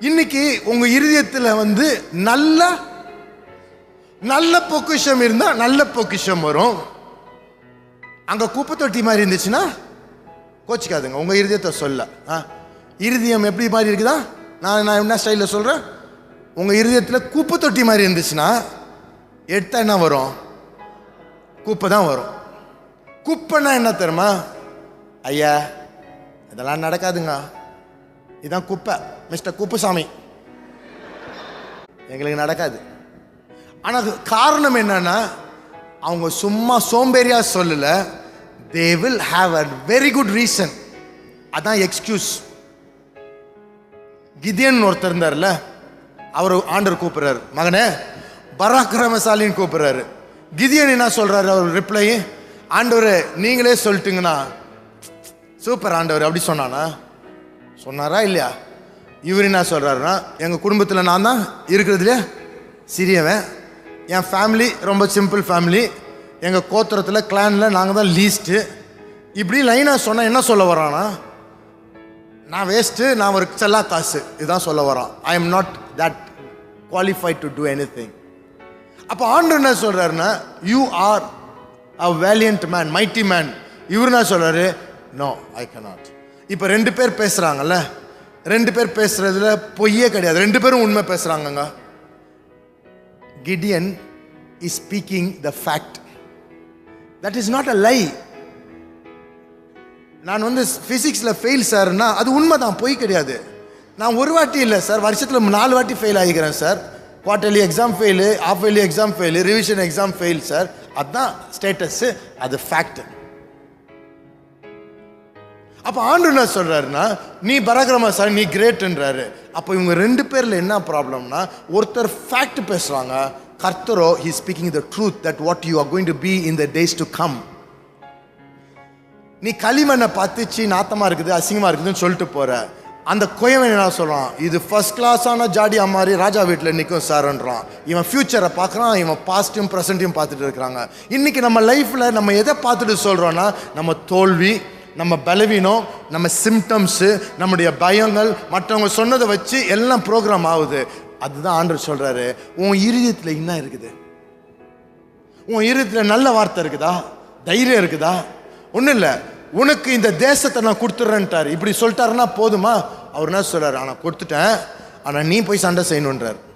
இன்னைக்கு உங்க இருதயத்தில் வந்து நல்ல நல்ல பொக்கிஷம் இருந்தா நல்ல பொக்கிஷம் வரும். அங்க குப்பை தொட்டி மாதிரி இருந்துச்சுன்னா கோச்சிக்காதுங்க. உங்க இருதயத்தை சொல்ல. ஆ? இருதயம் எப்படி மாதிரி இருக்குதா? நான் நான் என்ன ஸ்டைலில் சொல்கிறேன் உங்கள் இருதயத்தில் குப்பை தொட்டி மாதிரி இருந்துச்சுன்னா எடுத்தால் என்ன வரும்? குப்பை தான் வரும். குப்பைன்னா என்ன தெரியுமா? ஐயா இதெல்லாம் நடக்காதுங்க. இதுதான் குப்பை. மிஸ்டர் குப்புசாமி. எங்களுக்கு நடக்காது. ஆனால் அது காரணம் என்னன்னா அவங்க சும்மா சோம்பேறியா சொல்லல. They will have a very good reason அதான் எக்ஸ்கியூஸ் கிதியன் ஒருத்தர் இருந்தார்ல அவர் ஆண்டர் கூப்பிடுறாரு. மகனே பராக்கிரமசாலின்னு கூப்பிடுறாரு. கிதியன் என்ன சொல்றாரு? அவர் ரிப்ளை ஆண்டவர் நீங்களே சொல்லிட்டுங்கண்ணா சூப்பர் ஆண்டவர் அப்படி சொன்னானா? சொன்னாரா இல்லையா? இவர் என்ன சொல்கிறாருன்னா எங்கள் குடும்பத்தில் நான் தான் இருக்கிறதுலே சிறியவன். என் ஃபேமிலி ரொம்ப சிம்பிள் ஃபேமிலி எங்கள் கோத்திரத்தில் கிளானில் நாங்கள் தான் லீஸ்ட்டு இப்படி லைனாக சொன்னால் என்ன சொல்ல வரானா நான் வேஸ்ட்டு நான் ஒரு செல்லா காசு. இதுதான் சொல்ல வரான் I am not that qualified to do anything அப்போ ஆண்டு என்ன சொல்கிறாருன்னா you are a valiant man mighty man இவர் என்ன சொல்கிறாரு நோ ஐ நாட் இப்போ ரெண்டு பேர் பேசுகிறாங்கல்ல ரெண்டு பேர் பேசுகிறதுல பொய்யே கிடையாது. ரெண்டு பேரும் உண்மை பேசுகிறாங்கங்க Gideon is speaking the fact that is not a lie நான் வந்து ஃபிசிக்ஸில் ஃபெயில் சார்னா அது உண்மை தான் பொய் கிடையாது. நான் ஒரு வாட்டி இல்லை சார் வருஷத்தில் நாலு வாட்டி fail ஆகிக்கிறேன் sir quarterly exam fail half yearly exam fail revision exam fail sir அதுதான் ஸ்டேட்டஸ்ஸு அது ஃபேக்ட் அப்போ ஆண்டு என்ன சொல்கிறாருன்னா நீ பராக்கிரமசாலி நீ கிரேட்ன்றாரு அப்போ இவங்க ரெண்டு பேரில் என்ன ப்ராப்ளம்னா ஒருத்தர் ஃபேக்ட் பேசுகிறாங்க கர்த்தரோ he speaking the truth that what you are going to be in the days to come நீ களிமண்ணை பார்த்துச்சு நாத்தமாக இருக்குது அசிங்கமாக இருக்குதுன்னு சொல்லிட்டு போகிற அந்த குயவன் என்ன சொல்கிறான் இது ஃபஸ்ட் கிளாஸான ஜாடி அம்மாரி ராஜா வீட்டில் நிற்கும் சார்ன்றான் இவன் ஃப்யூச்சரை பார்க்குறான் இவன் பாஸ்ட்டையும் ப்ரெசண்ட்டையும் பார்த்துட்டு இருக்கிறாங்க. இன்றைக்கி நம்ம லைஃப்பில் நம்ம எதை பார்த்துட்டு சொல்கிறோன்னா நம்ம தோல்வி நம்ம பலவீனம் நம்ம சிம்டம்ஸு நம்முடைய பயங்கள் மற்றவங்க சொன்னதை வச்சு எல்லாம் ப்ரோக்ராம் ஆகுது. அதுதான் ஆண்டவர் சொல்கிறாரு உன் இருதயத்தில் என்ன இருக்குது. உன் இருதயத்தில் நல்ல வார்த்தை இருக்குதா? தைரியம் இருக்குதா? ஒன்றும் இல்லை. உனக்கு இந்த தேசத்தை நான் கொடுத்துட்றேன்ட்டார் இப்படி சொல்லிட்டாருன்னா போதுமா? அவர் என்ன சொல்கிறார் ஆனால் கொடுத்துட்டேன். ஆனால் நீ போய் சண்டை செய்யணுன்றார்